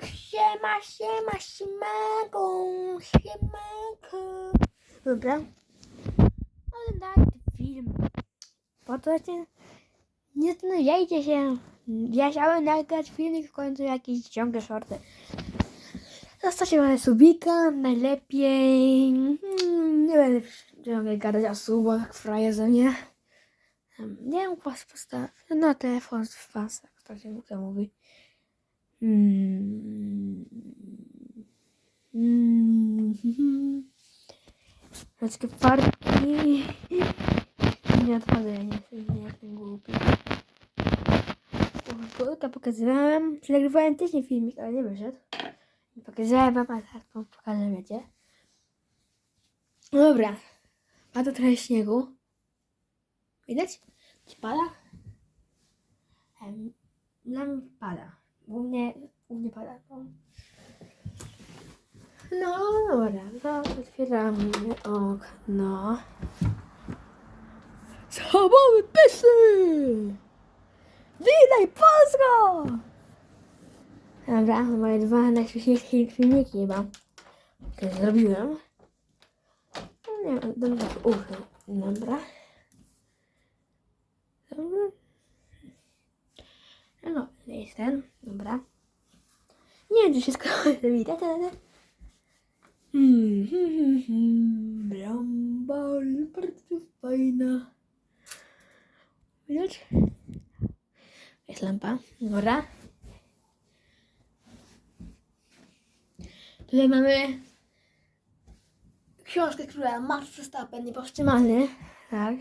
siema, siema, siemanko, siemanko. Dobra. Oglądajcie film. Po to się nie zastanawiajcie się. Ja chciałem nagrać filmik, w końcu jakieś ciągle shorty. Zostawcie moje subika, najlepiej. Hmm, nie będę ciągle gadać o subach, jak frajerze, nie? Em, Nie wiem, was postawię. No, telefon w pasach, tak się to mówi. Mm. Mm. Takie parki. Nie odchodzę, nie jestem, nie jestem głupi. Kurka pokazywałem. Nagrywałem też nie filmik, ale nie wyszedł. Pokazałem wam, a teraz wam pokażę, wiecie. Dobra. Ma to trochę śniegu. Widać? Czy pada? Dla mnie pada. U mnie, u mnie pada. No, no dobra, to otwieramy okno. Schabowy pysy! Witaj Polsko! Dobra, moje dwa najśmieszniejsze filmiki chyba. Które zrobiłem. No nie wiem, dobra, uchy. Dobra. Jest ten. Dobra. Nie wiem, czy wszystko widać, ale... Hmm, hmm, hmm, hmm. Brambol, bardzo fajna. Widać? Jest lampa. Dobra. Tutaj mamy książkę, która Max Verstappen niepowstrzymany. Tak.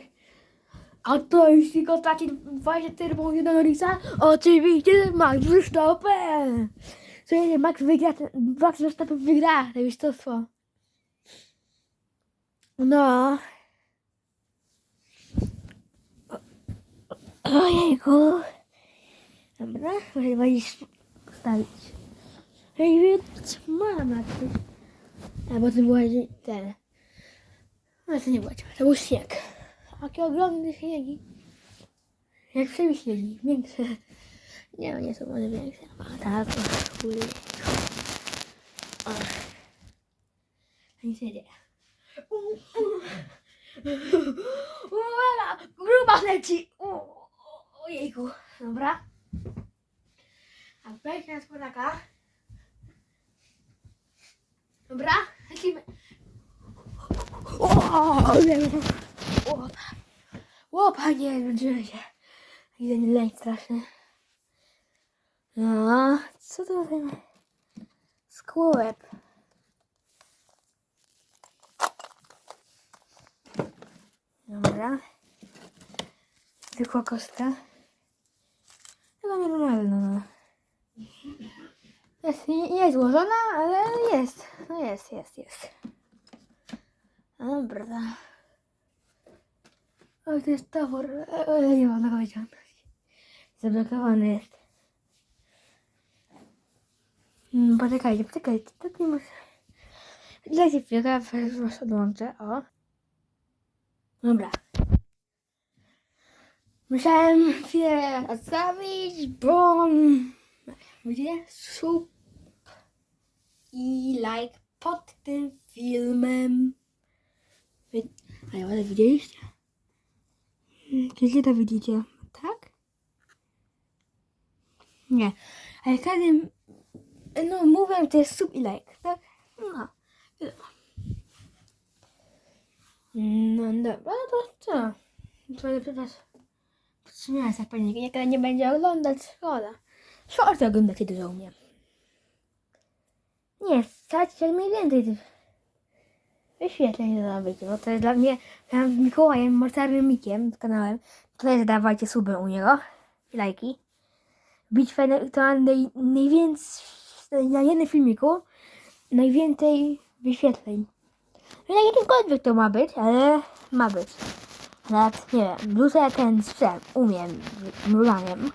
A to jest tylko taki 24 punkty do Norisa? Oczywiście Max Verstappen! Słuchajcie, Max wygra, ten- Max Verstappen wygra to mistrzostwo. No. O- Ojejku. Dobra, muszę walić stawić. Hej, więc mama ty. A bo to była ten. No to nie była ciemna, to był śnieg. Jakie ogromne śniegi. Jak wszędzie śniegi, większe. Nie, no nie są może większe. A tak. O. Nic nie dzieje. Uwaga, gruba leci. O, Ojejku, dobra. A wejdź na spłonaka. Dobra, lecimy. O, o, o, panie, zmęczyłem się. Jeden lęk straszny. No, co to ten skłołeb? Dobra. Zwykła kostka. Chyba normalna, no. Jest, nie, nie jest złożona, ale jest. No jest, jest, jest. Dobra. O, to jest towar. O, o, nie mam go wyciągnąć. Zablokowany jest. Hmm, poczekajcie, poczekajcie. To nie muszę... Dajcie chwilkę, was odłączę. O. Dobra. Musiałem chwilę odstawić, bo... Gdzie? Sub i like pod tym filmem. Wy... Ale widzieliście? Gdzie to widzicie? Tak? Nie. Ale każdy... No mówię, to jest sub i like, tak? No. No dobra, to co? Lepiej was podtrzymać jak pani nikt nie będzie oglądać, szkoda. Shorty oglądacie dużo u mnie. Nie, stać jak najwięcej tych wyświetleń zrobić, bo to jest dla mnie, z Mikołajem, mocarnym Mikiem, z kanałem, tutaj dawajcie suby u niego i lajki. Bitwę na- to naj, najwięcej, na jednym filmiku najwięcej wyświetleń. No jakimkolwiek to ma być, ale ma być. Nawet, nie wiem, wrzucę ten sprzęt, umiem, mruganiem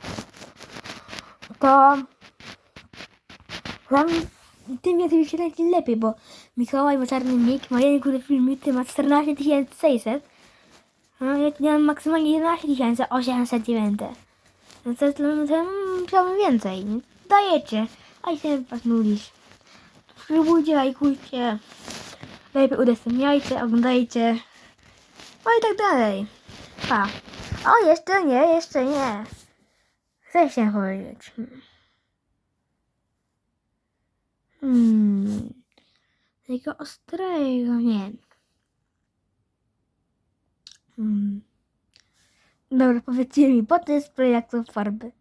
to tam tym więcej wyświetleń, tym lepiej, bo Mikołaj Moczarny Mik kurde filmik, który ma 14 600, a ja mam maksymalnie 11 809. No to, to, to chciałbym więcej. Dajecie. A jeśli was nudzić, subskrybujcie, lajkujcie, lepiej udostępniajcie, oglądajcie, no i tak dalej. Pa. O, jeszcze nie, jeszcze nie. Chcę się powiedzieć. Hmm. Takiego ostrego, nie. Hmm. Dobra, powiedzcie mi, po co jest są farby?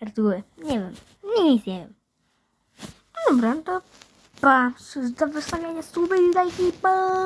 Retuły. Nie wiem. Nic nie wiem. Dobra, to pa. Do wystawiania suby i lajki, pa.